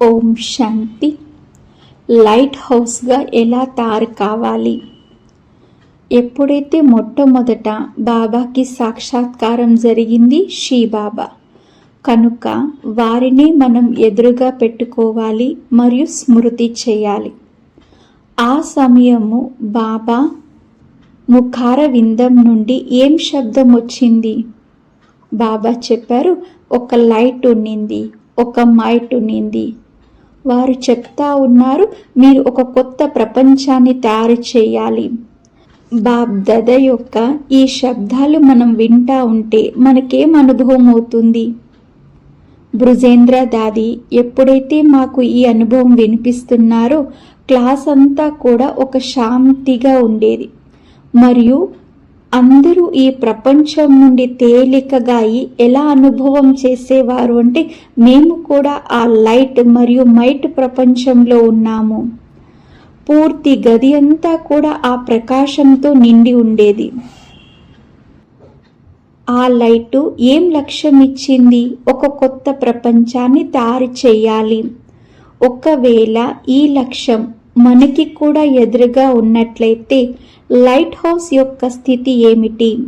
ఓం శాంతి. Light హౌస్గా ఎలా తయారు కావాలి? ఎప్పుడైతే మొట్టమొదట బాబాకి సాక్షాత్కారం జరిగింది బాబా కనుక వారిని మనం ఎదురుగా పెట్టుకోవాలి మరియు స్మృతి చేయాలి. ఆ సమయము బాబా ముఖార విందం నుండి ఏం శబ్దం వచ్చింది? బాబా చెప్పారు ఒక లైట్ ఉన్నింది ఒక మైట్ ఉన్నింది. వారు చెప్తా ఉన్నారు మీరు ఒక కొత్త ప్రపంచాన్ని తయారు చేయాలి. బాబ్ దద యొక్క ఈ శబ్దాలు మనం వింటా ఉంటే మనకేం అనుభవం అవుతుంది? బృజేంద్ర దాది ఎప్పుడైతే మాకు ఈ అనుభవం వినిపిస్తున్నారో క్లాస్ అంతా కూడా ఒక శాంతిగా ఉండేది. మరియు అందరూ ఈ ప్రపంచం నుండి తేలికగా అయి ఎలా అనుభవం చేసేవారు అంటే మేము కూడా ఆ లైట్ మరియు మైట్ ప్రపంచంలో ఉన్నాము. పూర్తి గది అంతా కూడా ఆ ప్రకాశంతో నిండి ఉండేది. ఆ లైటు ఏం లక్ష్యం ఇచ్చింది? ఒక కొత్త ప్రపంచాన్ని తయారు చేయాలి. ఒకవేళ ఈ లక్ష్యం మనకి కూడా ఎదురుగా ఉన్నట్లయితే లైట్ హౌస్ యొక్క స్థితి ఏమిటి?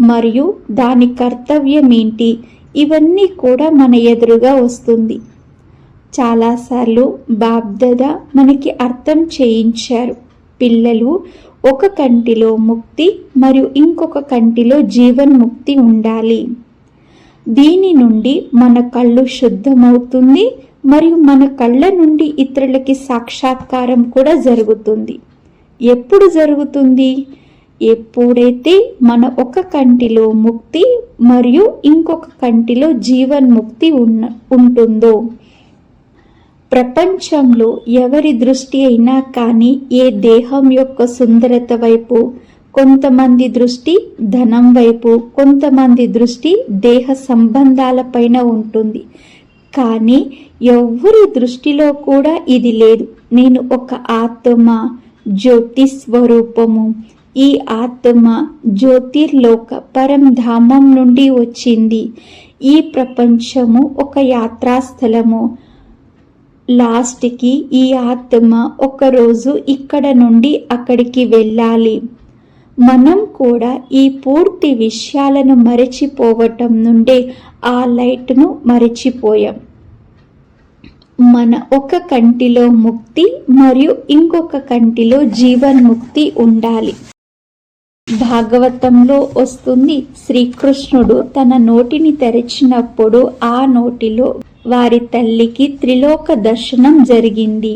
మరియు దాని కర్తవ్యం ఏంటి? ఇవన్నీ కూడా మన ఎదురుగా వస్తుంది. చాలాసార్లు బాబ్దద మనకి అర్థం చేయించారు. పిల్లలు ఒక కంటిలో ముక్తి మరియు ఇంకొక కంటిలో జీవన్ముక్తి ఉండాలి. దీని నుండి మన కళ్ళు శుద్ధమవుతుంది మరియు మన కళ్ళ నుండి ఇతరులకి సాక్షాత్కారం కూడా జరుగుతుంది. ఎప్పుడు జరుగుతుంది? ఎప్పుడైతే మన ఒక కంటిలో ముక్తి మరియు ఇంకొక కంటిలో జీవన్ముక్తి ఉన్న ఉంటుందో ప్రపంచంలో ఎవరి దృష్టి అయినా కానీ ఏ దేహం యొక్క సుందరత వైపు కొంతమంది దృష్టి ధనం వైపు కొంతమంది దృష్టి దేహ సంబంధాలపైన ఉంటుంది. కానీ ఎవరి దృష్టిలో కూడా ఇది లేదు. నేను ఒక ఆత్మ జ్యోతి స్వరూపము ఈ ఆత్మ జ్యోతిర్లోక పరంధామం నుండి వచ్చింది. ఈ ప్రపంచము ఒక యాత్రాస్థలము. లాస్ట్కి ఈ ఆత్మ ఒకరోజు ఇక్కడ నుండి అక్కడికి వెళ్ళాలి. మనం కూడా ఈ పూర్తి విషయాలను మరచిపోవటం నుండే ఆ లైట్ను మరచిపోయాం. మన ఒక కంటిలో ముక్తి మరియు ఇంకొక కంటిలో జీవన్ముక్తి ఉండాలి. భాగవతంలో వస్తుంది శ్రీకృష్ణుడు తన నోటిని తెరిచినప్పుడు ఆ నోటిలో వారి తల్లికి త్రిలోక దర్శనం జరిగింది.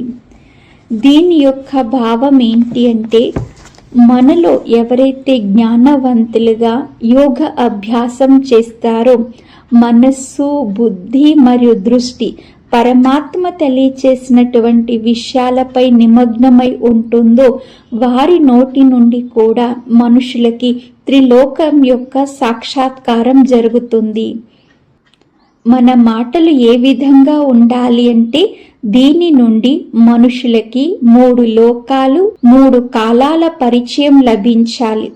దీని యొక్క భావం ఏంటి అంటే మనలో ఎవరైతే జ్ఞానవంతులుగా యోగ అభ్యాసం చేస్తారో మనస్సు బుద్ధి మరియు దృష్టి పరమాత్మ తెలియచేసినటువంటి విషయాలపై నిమగ్నమై ఉంటుందో వారి నోటి నుండి కూడా మనుషులకి త్రిలోకం యొక్క సాక్షాత్కారం జరుగుతుంది. మన మాటలు ఏ విధంగా ఉండాలి అంటే దీని నుండి మనుషులకి మూడు లోకాలు మూడు కాలాల పరిచయం లభించాలి.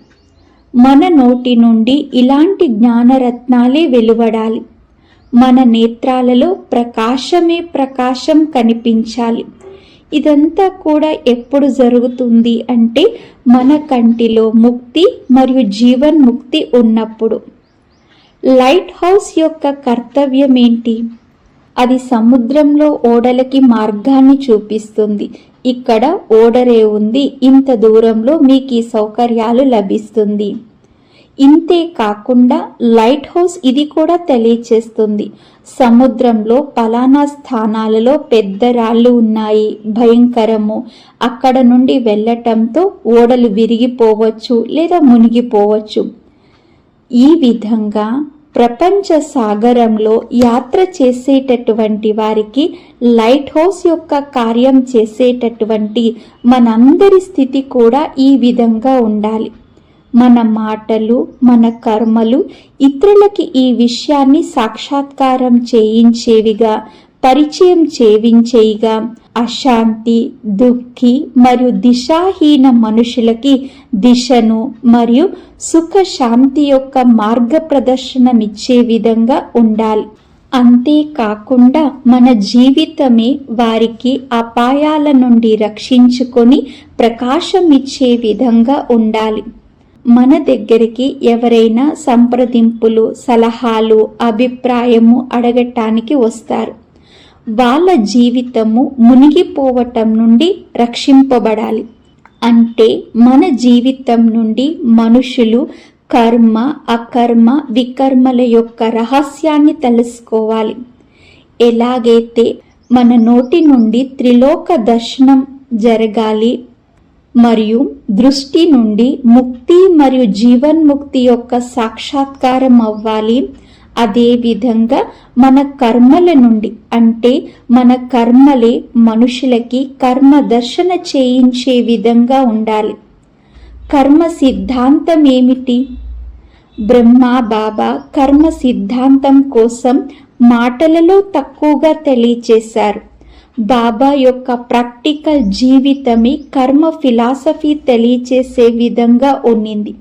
మన నోటి నుండి ఇలాంటి జ్ఞానరత్నాలే వెలువడాలి. మన నేత్రాలలో ప్రకాశమే ప్రకాశం కనిపించాలి. ఇదంతా కూడా ఎప్పుడు జరుగుతుంది అంటే మన కంటిలో ముక్తి మరియు జీవన్ముక్తి ఉన్నప్పుడు. లైట్ హౌస్ యొక్క కర్తవ్యం ఏంటి అది సముద్రంలో ఓడలకి మార్గాన్ని చూపిస్తుంది. ఇక్కడ ఓడరే ఉంది. ఇంత దూరంలో మీకు ఈ సౌకర్యాలు లభిస్తుంది. ఇంతే కాకుండా లైట్ హౌస్ ఇది కూడా తెలియచేస్తుంది. సముద్రంలో పలానా స్థానాలలో పెద్ద రాళ్ళు ఉన్నాయి. భయంకరము. అక్కడ నుండి వెళ్ళటంతో ఓడలు విరిగిపోవచ్చు లేదా మునిగిపోవచ్చు. ఈ విధంగా ప్రపంచ సాగరంలో యాత్ర చేసేటటువంటి వారికి లైట్ హౌస్ యొక్క కార్యం చేసేటటువంటి మనందరి స్థితి కూడా ఈ విధంగా ఉండాలి. మన మాటలు మన కర్మలు ఇతరులకి ఈ విషయాన్ని సాక్షాత్కారం చేయించేవిగా పరిచయం చేయించేయిగా అశాంతి దుఃఖి మరియు దిశాహీన మనుషులకి దిశను మరియు సుఖ శాంతి యొక్క మార్గ ప్రదర్శనమిచ్చే విధంగా ఉండాలి. అంతేకాకుండా మన జీవితమే వారికి అపాయాల నుండి రక్షించుకొని ప్రకాశం ఇచ్చే విధంగా ఉండాలి. మన దగ్గరికి ఎవరైనా సంప్రదింపులు సలహాలు అభిప్రాయము అడగటానికి వస్తారు. వాళ్ళ జీవితము మునిగిపోవటం నుండి రక్షింపబడాలి. అంటే మన జీవితం నుండి మనుషులు కర్మ అకర్మ వికర్మల యొక్క రహస్యాన్ని తెలుసుకోవాలి. ఎలాగైతే మన నోటి నుండి త్రిలోక దర్శనం జరగాలి మరియు దృష్టి నుండి ముక్తి మరియు జీవన్ముక్తి యొక్క సాక్షాత్కారం అవ్వాలి అదే విధంగా మన కర్మల నుండి అంటే మన కర్మలే మనుషులకి కర్మ దర్శన చేయించే విధంగా ఉండాలి. కర్మ సిద్ధాంతం ఏమిటి? బ్రహ్మ బాబా కర్మ సిద్ధాంతం కోసం మాటలలో తక్కువగా తెలియచేశారు. బాబా యొక్క ప్రాక్టికల్ జీవితమే కర్మ ఫిలాసఫీ తెలియచేసే విధంగా ఉన్నింది.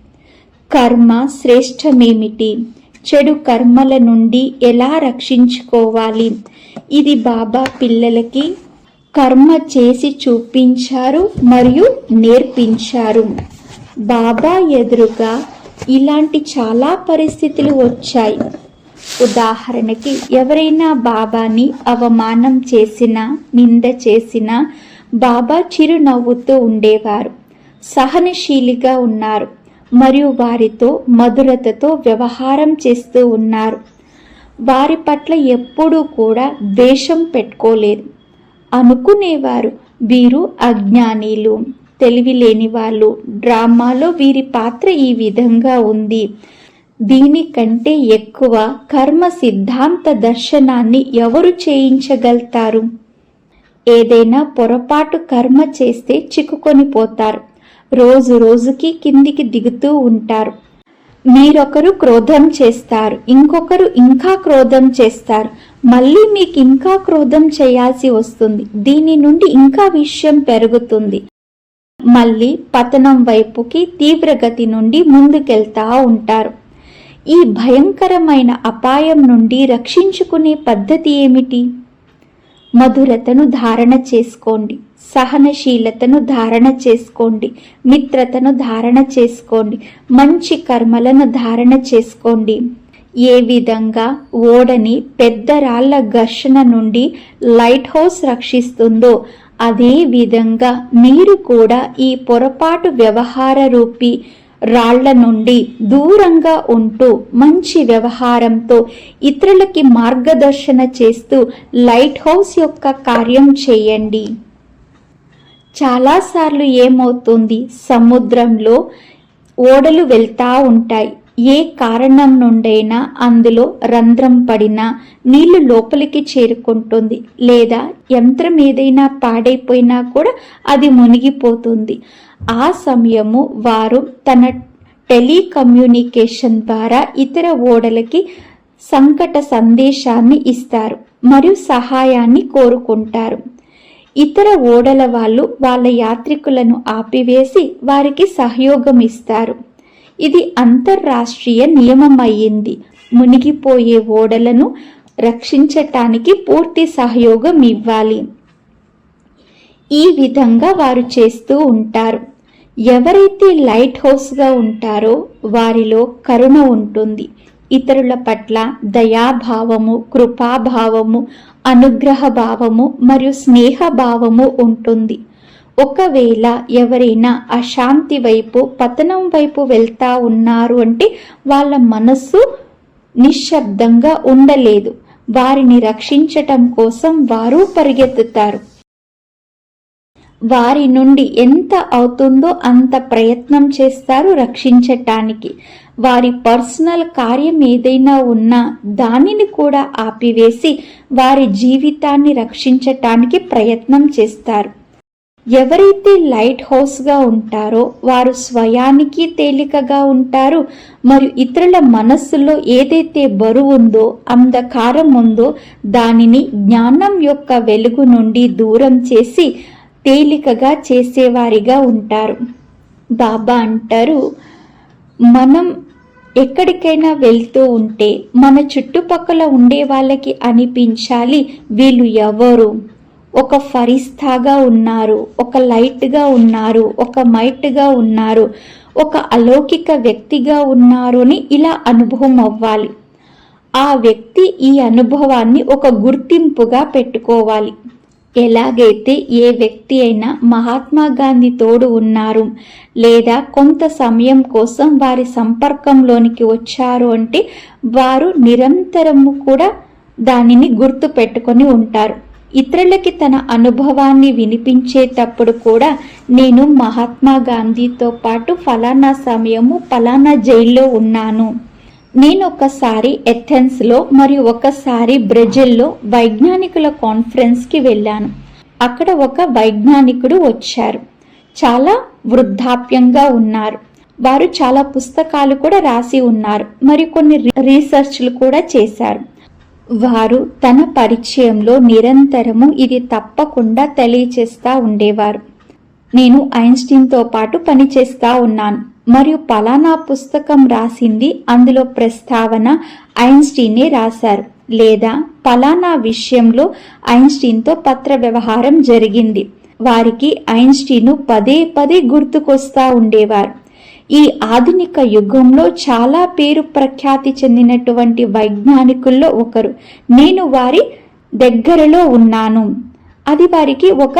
కర్మ శ్రేష్టమేమిటి? చెడు కర్మల నుండి ఎలా రక్షించుకోవాలి? ఇది బాబా పిల్లలకి కర్మ చేసి చూపించారు మరియు నేర్పించారు. బాబా ఎదురుగా ఇలాంటి చాలా పరిస్థితులు వచ్చాయి. ఉదాహరణకి ఎవరైనా బాబాని అవమానం చేసినా నింద చేసినా బాబా చిరునవ్వుతూ ఉండేవారు. సహనశీలిగా ఉన్నారు. మరియు వారితో మధురతతో వ్యవహారం చేస్తూ ఉన్నారు. వారి పట్ల ఎప్పుడూ కూడా ద్వేషం పెట్టుకోలేదు. అనుకునేవారు వీరు అజ్ఞానీలు తెలివి లేని వాళ్ళు డ్రామాలో వీరి పాత్ర ఈ విధంగా ఉంది. దీనికంటే ఎక్కువ కర్మ సిద్ధాంత దర్శనాన్ని ఎవరు చేయించగలుగుతారు ఏదైనా పొరపాటు కర్మ చేస్తే చిక్కుకొని పోతారు. రోజు రోజుకి కిందికి దిగుతూ ఉంటారు. మీరొకరు క్రోధం చేస్తారు. ఇంకొకరు ఇంకా క్రోధం చేస్తారు. మళ్ళీ మీకు ఇంకా క్రోధం చేయాల్సి వస్తుంది. దీని నుండి ఇంకా విషయం పెరుగుతుంది. మళ్ళీ పతనం వైపుకి తీవ్రగతి నుండి ముందుకెళ్తా ఉంటారు. ఈ భయంకరమైన అపాయం నుండి రక్షించుకునే పద్ధతి ఏమిటి? మధురతను ధారణ చేసుకోండి. సహనశీలతను ధారణ చేసుకోండి. మిత్రతను ధారణ చేసుకోండి. మంచి కర్మలను ధారణ చేసుకోండి. ఏ విధంగా ఓడని పెద్ద రాళ్ళ ఘర్షణ నుండి లైట్ హౌస్ రక్షిస్తుందో అదే విధంగా మీరు కూడా ఈ పొరపాటు వ్యవహార రూపీ రాళ్ళ నుండి దూరంగా ఉంటూ మంచి వ్యవహారంతో ఇతరులకి మార్గదర్శన చేస్తూ లైట్ హౌస్ యొక్క కార్యం చేయండి. చాలాసార్లు ఏమవుతుంది? సముద్రంలో ఓడలు వెళ్తా ఉంటాయి. ఏ కారణం నుండైనా అందులో రంధ్రం పడినా నీళ్ళు లోపలికి చేరుకుంటుంది. లేదా యంత్రం ఏదైనా పాడైపోయినా కూడా అది మునిగిపోతుంది. ఆ సమయము వారు తన టెలికమ్యూనికేషన్ ద్వారా ఇతర ఓడలకి సంకట సందేశాన్ని ఇస్తారు మరియు సహాయాన్ని కోరుకుంటారు. ఇతర ఓడల వాళ్ళు వాళ్ళ యాత్రికులను ఆపివేసి వారికి సహయోగం ఇస్తారు. ఇది అంతర్రాష్ట్రీయ నియమం అయ్యింది మునిగిపోయే ఓడలను రక్షించటానికి పూర్తి సహయోగం ఇవ్వాలి. ఈ విధంగా వారు చేస్తూ ఉంటారు. ఎవరైతే లైట్ హౌస్గా ఉంటారో వారిలో కరుణ ఉంటుంది. ఇతరుల పట్ల దయాభావము కృపాభావము అనుగ్రహ భావము మరియు స్నేహభావము ఉంటుంది. ఒకవేళ ఎవరైనా అశాంతి వైపు పతనం వైపు వెళ్తా ఉన్నారు అంటే వాళ్ళ మనస్సు నిశ్శబ్దంగా ఉండలేదు. వారిని రక్షించటం కోసం వారు పరిగెత్తుతారు. వారి నుండి ఎంత అవుతుందో అంత ప్రయత్నం చేస్తారు రక్షించటానికి. వారి పర్సనల్ కార్యం ఏదైనా ఉన్నా దానిని కూడా ఆపివేసి వారి జీవితాన్ని రక్షించటానికి ప్రయత్నం చేస్తారు. ఎవరైతే లైట్ హౌస్గా ఉంటారో వారు స్వయానికి తేలికగా ఉంటారు. మరియు ఇతరుల మనస్సులో ఏదైతే బరువు ఉందో అంధకారం ఉందో దానిని జ్ఞానం యొక్క వెలుగు నుండి దూరం చేసి తేలికగా చేసేవారిగా ఉంటారు. బాబా అంటారు మనం ఎక్కడికైనా వెళ్తూ ఉంటే మన చుట్టుపక్కల ఉండే వాళ్ళకి అనిపించాలి వీళ్ళు ఎవరు. ఒక ఫరిస్తాగా ఉన్నారు ఒక లైట్గా ఉన్నారు ఒక మైట్గా ఉన్నారు ఒక అలౌకిక వ్యక్తిగా ఉన్నారు అని ఇలా అనుభవం అవ్వాలి. ఆ వ్యక్తి ఈ అనుభవాన్ని ఒక గుర్తింపుగా పెట్టుకోవాలి. ఎలాగైతే ఏ వ్యక్తి అయినా మహాత్మా గాంధీ తోడు ఉన్నారు లేదా కొంత సమయం కోసం వారి సంపర్కంలోనికి వచ్చారు అంటే వారు నిరంతరము కూడా దానిని గుర్తు పెట్టుకొని ఉంటారు. ఇతరులకి తన అనుభవాన్ని వినిపించేటప్పుడు కూడా నేను మహాత్మా గాంధీతో పాటు ఫలానా సమయము ఫలానా జైల్లో ఉన్నాను. నేను ఒకసారి ఎథెన్స్లో మరియు ఒకసారి బ్రెజిల్లో వైజ్ఞానికుల కాన్ఫరెన్స్కి వెళ్ళాను. అక్కడ ఒక వైజ్ఞానికుడు వచ్చారు. చాలా వృద్ధాప్యంగా ఉన్నారు. వారు చాలా పుస్తకాలు కూడా రాసి ఉన్నారు. మరి కొన్ని రీసెర్చ్లు కూడా చేశారు. వారు తన పరిచయంలో నిరంతరము ఇది తప్పకుండా తెలియచేస్తా ఉండేవారు. నేను ఐన్స్టీన్తో పాటు పనిచేస్తా ఉన్నాను. మరియు పలానా పుస్తకం రాసింది. అందులో ప్రస్తావన ఐన్స్టీనే రాశారు. లేదా పలానా విషయంలో ఐన్స్టీన్తో పత్ర వ్యవహారం జరిగింది. వారికి ఐన్స్టీను పదే పదే గుర్తుకొస్తా ఉండేవారు. ఈ ఆధునిక యుగంలో చాలా పేరు ప్రఖ్యాతి చెందినటువంటి వైజ్ఞానికుల్లో ఒకరు. నేను వారి దగ్గరలో ఉన్నాను. అది వారికి ఒక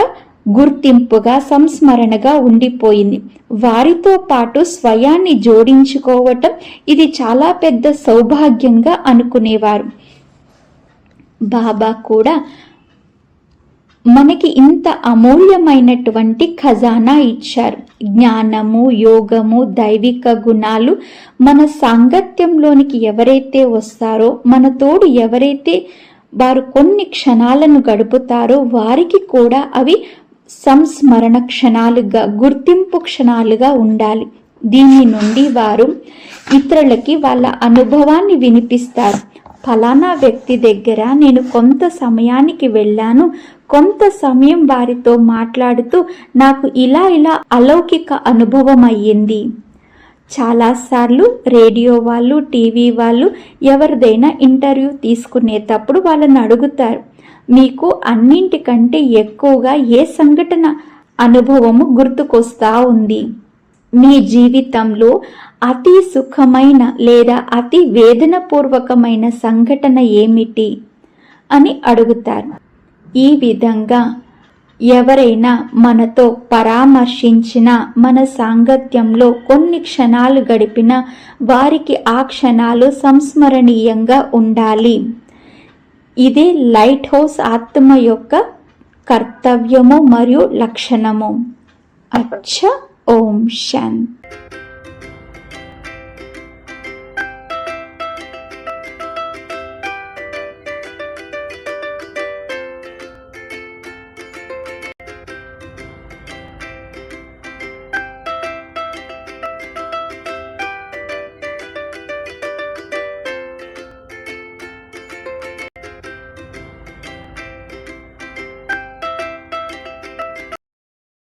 గుర్తింపుగా సంస్మరణగా ఉండిపోయింది. వారితో పాటు స్వయాన్ని జోడించుకోవటం ఇది చాలా పెద్ద సౌభాగ్యంగా అనుకునేవారు. బాబా కూడా మనకి ఇంత అమూల్యమైనటువంటి ఖజానా ఇచ్చారు. జ్ఞానము యోగము దైవిక గుణాలు మన సాంగత్యంలోనికి ఎవరైతే వస్తారో మన తోడు ఎవరైతే వారు కొన్ని క్షణాలను గడుపుతారో వారికి కూడా అవి సంస్మరణ క్షణాలుగా గుర్తింపు క్షణాలుగా ఉండాలి. దీని నుండి వారు ఇతరులకి వాళ్ళ అనుభవాన్ని వినిపిస్తారు. ఫలానా వ్యక్తి దగ్గర నేను కొంత సమయానికి వెళ్ళాను. కొంత సమయం వారితో మాట్లాడుతూ నాకు ఇలా ఇలా అలౌకిక అనుభవం అయ్యింది. చాలాసార్లు రేడియో వాళ్ళు టీవీ వాళ్ళు ఎవరిదైనా ఇంటర్వ్యూ తీసుకునేటప్పుడు వాళ్ళని అడుగుతారు. మీకు అన్నింటికంటే ఎక్కువగా ఏ సంఘటన అనుభవము గుర్తుకొస్తా ఉంది? మీ జీవితంలో అతి సుఖమైన లేదా అతి వేదనపూర్వకమైన సంఘటన ఏమిటి? అని అడుగుతారు. ఈ విధంగా ఎవరైనా మనతో పరామర్శించిన మన సాంగత్యంలో కొన్ని క్షణాలు గడిపిన వారికి ఆ క్షణాలు సంస్మరణీయంగా ఉండాలి. ఇదే లైట్ హౌస్ ఆత్మ యొక్క కర్తవ్యము మరియు లక్షణము. అచ్చ ఓం శాంతి.